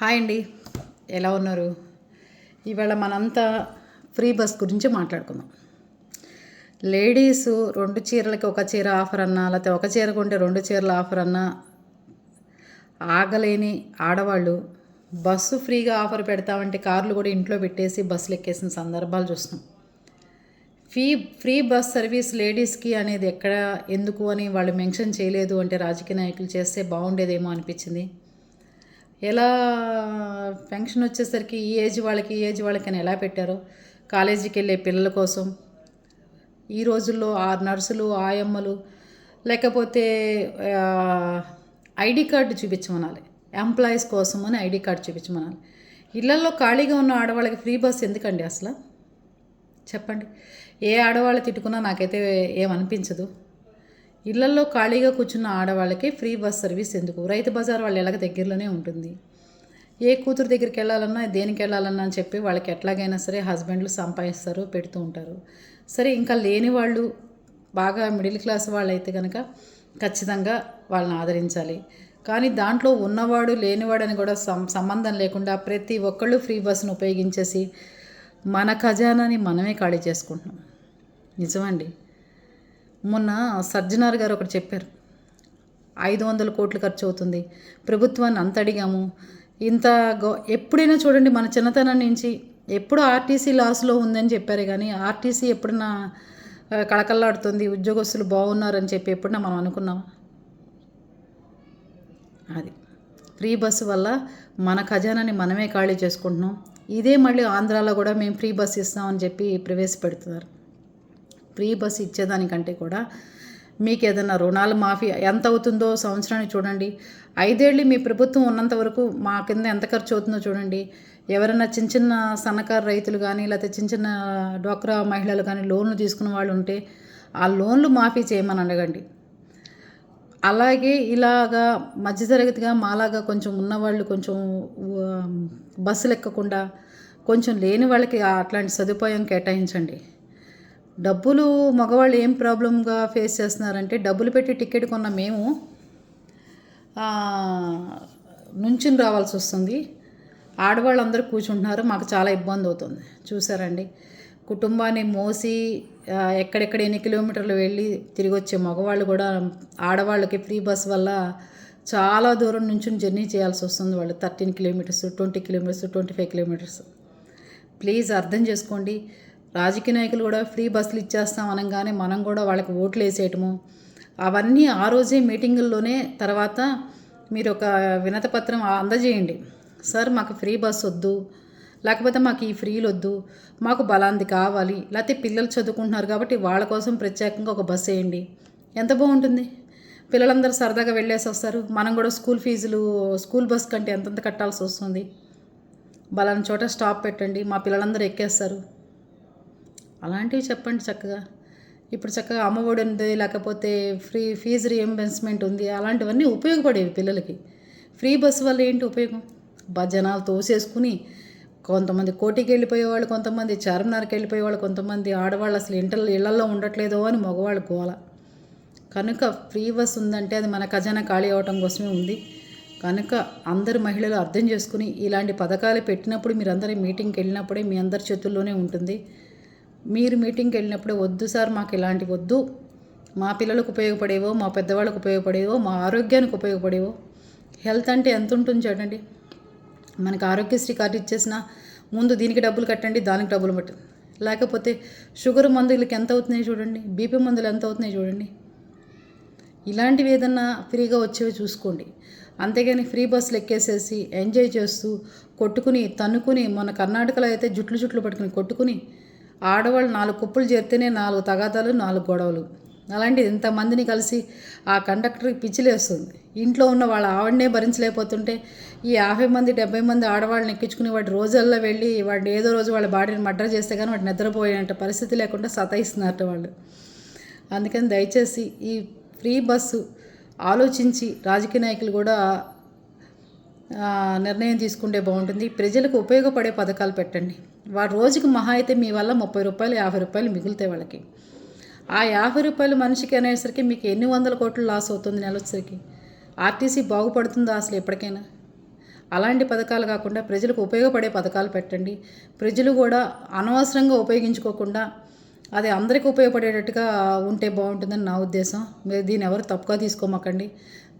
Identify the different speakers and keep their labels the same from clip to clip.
Speaker 1: Hi అండి. ఎలా ఉన్నారు? ఇవాళ మనంతా ఫ్రీ బస్ గురించి మాట్లాడుకుందాం. లేడీస్ రెండు చీరలకి ఒక చీర ఆఫర్ అన్నా లేకపోతే ఒక చీర కొంటే రెండు చీరల ఆఫర్ అన్నా ఆగలేని ఆడవాళ్ళు బస్సు ఫ్రీగా ఆఫర్ పెడతామంటే కార్లు కూడా ఇంట్లో పెట్టేసి బస్సులు ఎక్కేసిన సందర్భాలు చూస్తున్నాం. ఫీ ఫ్రీ బస్ సర్వీస్ లేడీస్కి అనేది ఎక్కడ ఎందుకు అని వాళ్ళు మెన్షన్ చేయలేదు అంటే రాజకీయ నాయకులు చేస్తే బాగుండేదేమో అనిపించింది. ఎలా ఫంక్షన్ వచ్చేసరికి ఈ ఏజ్ వాళ్ళకి ఈ ఏజ్ వాళ్ళకి అని ఎలా పెట్టారో? కాలేజీకి వెళ్ళే పిల్లల కోసం ఈ రోజుల్లో ఆ నర్సులు ఆయమ్మలు లేకపోతే ఐడి కార్డు చూపించమనాలి. ఎంప్లాయీస్ కోసం అని ఐడి కార్డు చూపించమనాలి. ఇళ్ళలో ఖాళీగా ఉన్న ఆడవాళ్ళకి ఫ్రీ బస్ ఎందుకండి అసలు? చెప్పండి. ఏ ఆడవాళ్ళు తిట్టుకున్నా నాకైతే ఏమనిపించదు. ఇళ్ళలో ఖాళీగా కూర్చున్న ఆడవాళ్ళకి ఫ్రీ బస్ సర్వీస్ ఎందుకు? రైతు బజార్ వాళ్ళు ఎలాగ దగ్గరలోనే ఉంటుంది? ఏ కూతురు దగ్గరికి వెళ్ళాలన్నా దేనికి వెళ్ళాలన్నా అని చెప్పి వాళ్ళకి ఎట్లాగైనా సరే హస్బెండ్లు సంపాదిస్తారు పెడుతూ ఉంటారు. సరే ఇంకా లేని వాళ్ళు బాగా మిడిల్ క్లాస్ వాళ్ళు అయితే కనుక ఖచ్చితంగా వాళ్ళని ఆదరించాలి. కానీ దాంట్లో ఉన్నవాడు లేనివాడని కూడా సం సంబంధం లేకుండా ప్రతి ఒక్కళ్ళు ఫ్రీ బస్సును ఉపయోగించేసి మన ఖజానాని మనమే ఖాళీ చేసుకుంటున్నాం. నిజమండి? మొన్న సజ్జనార్ గారు ఒకటి చెప్పారు. ఐదు వందల కోట్లు ఖర్చు అవుతుంది. ప్రభుత్వాన్ని అంత అడిగాము. ఇంత గో ఎప్పుడైనా చూడండి మన చిన్నతనం నుంచి ఎప్పుడు ఆర్టీసీ లాస్లో ఉందని చెప్పారు కానీ ఆర్టీసీ ఎప్పుడన్నా కళకళలాడుతుంది ఉద్యోగస్తులు బాగున్నారని చెప్పి ఎప్పుడన్నా మనం అనుకున్నాం అది. ఫ్రీ బస్సు వల్ల మన ఖజానాని మనమే ఖాళీ చేసుకుంటున్నాం. ఇదే మళ్ళీ ఆంధ్రాలో కూడా మేము ఫ్రీ బస్ ఇస్తామని చెప్పి ప్రవేశపెడుతున్నారు. ఫ్రీ బస్ ఇచ్చేదానికంటే కూడా మీకు ఏదైనా రుణాలు మాఫీ ఎంత అవుతుందో సంవత్సరానికి చూడండి. ఐదేళ్ళు మీ ప్రభుత్వం ఉన్నంత వరకు మా కింద ఎంత ఖర్చు అవుతుందో చూడండి. ఎవరైనా చిన్న చిన్న సన్నకారు రైతులు కానీ లేకపోతే చిన్న చిన్న డ్వాక్రా మహిళలు కానీ లోన్లు తీసుకున్న వాళ్ళు ఉంటే ఆ లోన్లు మాఫీ చేయమని అడగండి. అలాగే ఇలాగా మధ్యతరగతిగా మాలాగా కొంచెం ఉన్నవాళ్ళు కొంచెం బస్సులు ఎక్కకుండా కొంచెం లేని వాళ్ళకి అట్లాంటి సదుపాయం కేటాయించండి. డబ్బులు మగవాళ్ళు ఏం ప్రాబ్లంగా ఫేస్ చేస్తున్నారంటే డబ్బులు పెట్టి టికెట్ కొన్న మేము ఆ, నుంచుని రావాల్సి వస్తుంది. ఆడవాళ్ళు అందరూ కూర్చుంటున్నారు మాకు చాలా ఇబ్బంది అవుతుంది. చూసారండి. కుటుంబాన్ని మోసి ఎక్కడెక్కడ ఎన్ని కిలోమీటర్లు వెళ్ళి తిరిగి వచ్చే మగవాళ్ళు కూడా ఆడవాళ్ళకి ఫ్రీ బస్ వల్ల చాలా దూరం నుంచి జర్నీ చేయాల్సి వస్తుంది వాళ్ళు. Thirteen kilometres twenty kilometres twenty five kilometres. Please అర్థం చేసుకోండి. రాజకీయ నాయకులు కూడా ఫ్రీ బస్సులు ఇచ్చేస్తాం అనగానే మనం కూడా వాళ్ళకి ఓట్లు వేసేయటము. అవన్నీ ఆ రోజే మీటింగుల్లోనే తర్వాత మీరు ఒక వినతపత్రం అందజేయండి. సార్ మాకు ఫ్రీ బస్ వద్దు. లేకపోతే మాకు ఈ ఫ్రీలు వద్దు. మాకు బలాంది కావాలి. లేకపోతే పిల్లలు చదువుకుంటున్నారు కాబట్టి వాళ్ళ కోసం ప్రత్యేకంగా ఒక బస్ వేయండి. ఎంత బాగుంటుంది? పిల్లలందరూ సరదాగా వెళ్ళేసి వస్తారు. మనం కూడా స్కూల్ ఫీజులు స్కూల్ బస్ కంటే ఎంతెంత కట్టాల్సి వస్తుంది? బలాన్ని చోట స్టాప్ పెట్టండి. మా పిల్లలందరూ ఎక్కేస్తారు. అలాంటివి చెప్పండి చక్కగా. ఇప్పుడు చక్కగా అమ్మఒడి ఉంది లేకపోతే ఫ్రీ ఫీజు రియంబర్స్మెంట్ ఉంది అలాంటివన్నీ ఉపయోగపడేవి పిల్లలకి. ఫ్రీ బస్సు వల్ల ఏంటి ఉపయోగం? బా జనాలు తోసేసుకుని కొంతమంది కోటికి వెళ్ళిపోయేవాళ్ళు కొంతమంది చార్మినార్కి వెళ్ళిపోయేవాళ్ళు కొంతమంది ఆడవాళ్ళు అసలు ఇంటర్ ఇళ్ళలో ఉండట్లేదో అని మగవాళ్ళు గోల. కనుక ఫ్రీ బస్ ఉందంటే అది మన ఖజానా ఖాళీ అవటం కోసమే ఉంది. కనుక అందరు మహిళలు అర్థం చేసుకుని ఇలాంటి పథకాలు పెట్టినప్పుడు మీరందరూ మీటింగ్కి వెళ్ళినప్పుడే మీ అందరి చేతుల్లోనే ఉంటుంది. మీరు మీటింగ్కి వెళ్ళినప్పుడే వద్దు సార్ మాకు ఇలాంటివి వద్దు. మా పిల్లలకు ఉపయోగపడేవో మా పెద్దవాళ్ళకు ఉపయోగపడేవో మా ఆరోగ్యానికి ఉపయోగపడేవో. హెల్త్ అంటే ఎంత ఉంటుంది చూడండి. మనకు ఆరోగ్యశ్రీ కార్డు ఇచ్చేసిన ముందు దీనికి డబ్బులు కట్టండి దానికి డబ్బులు పట్టండి. లేకపోతే షుగర్ మందులకి ఎంత అవుతున్నాయి చూడండి బీపీ మందులు ఎంత అవుతున్నాయి చూడండి. ఇలాంటివి ఏదన్నా ఫ్రీగా వచ్చేవి చూసుకోండి. అంతేగాని ఫ్రీ బస్సులు ఎక్కేసేసి ఎంజాయ్ చేస్తూ కొట్టుకుని తన్నుకుని మన కర్ణాటకలో అయితే జుట్లు జుట్లు పట్టుకుని కొట్టుకుని ఆడవాళ్ళు నాలుగు కుప్పలు చేరితేనే నాలుగు తగాదాలు నాలుగు గొడవలు. అలాంటిది ఇంతమందిని కలిసి ఆ కండక్టర్కి పిచ్చిలేస్తుంది. ఇంట్లో ఉన్న వాళ్ళ ఆవిడనే భరించలేకపోతుంటే ఈ యాభై మంది డెబ్బై మంది ఆడవాళ్ళని ఎక్కించుకుని వాటి రోజుల్లో వెళ్ళి వాడిని ఏదో రోజు వాళ్ళ బాడీని మర్డర్ చేస్తే కానీ వాటిని నిద్రపోయేంత పరిస్థితి లేకుండా సతాయిస్తున్నారట వాళ్ళు. అందుకని దయచేసి ఈ ఫ్రీ బస్సు ఆలోచించి రాజకీయ నాయకులు కూడా నిర్ణయం తీసుకుంటే బాగుంటుంది. ప్రజలకు ఉపయోగపడే పథకాలు పెట్టండి. వారు రోజుకి మహా అయితే మీ వల్ల ముప్పై రూపాయలు యాభై రూపాయలు మిగులుతాయి వాళ్ళకి. ఆ యాభై రూపాయలు మనిషికి అనేసరికి మీకు ఎన్ని వందల కోట్లు లాస్ అవుతుంది నెల వచ్చేసరికి ఆర్టీసీ బాగుపడుతుందా అసలు ఎప్పటికైనా? అలాంటి పథకాలు కాకుండా ప్రజలకు ఉపయోగపడే పథకాలు పెట్టండి. ప్రజలు కూడా అనవసరంగా ఉపయోగించుకోకుండా అది అందరికీ ఉపయోగపడేటట్టుగా ఉంటే బాగుంటుందని నా ఉద్దేశం. మీరు దీన్ని ఎవరు తప్పుగా తీసుకోమాకండి.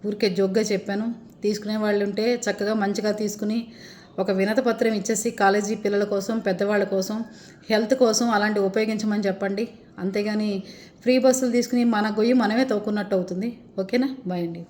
Speaker 1: ఊరికే జోగ్గా చెప్పాను. తీసుకునే వాళ్ళు ఉంటే చక్కగా మంచిగా తీసుకుని ఒక వినత పత్రం ఇచ్చేసి కాలేజీ పిల్లల కోసం పెద్దవాళ్ళ కోసం హెల్త్ కోసం అలాంటి ఉపయోగించమని చెప్పండి. అంతేగాని ఫ్రీ బస్సులు తీసుకుని మన గొయ్యి మనమే తవ్వుకున్నట్టు అవుతుంది. ఓకేనా? బాయ్ అండి.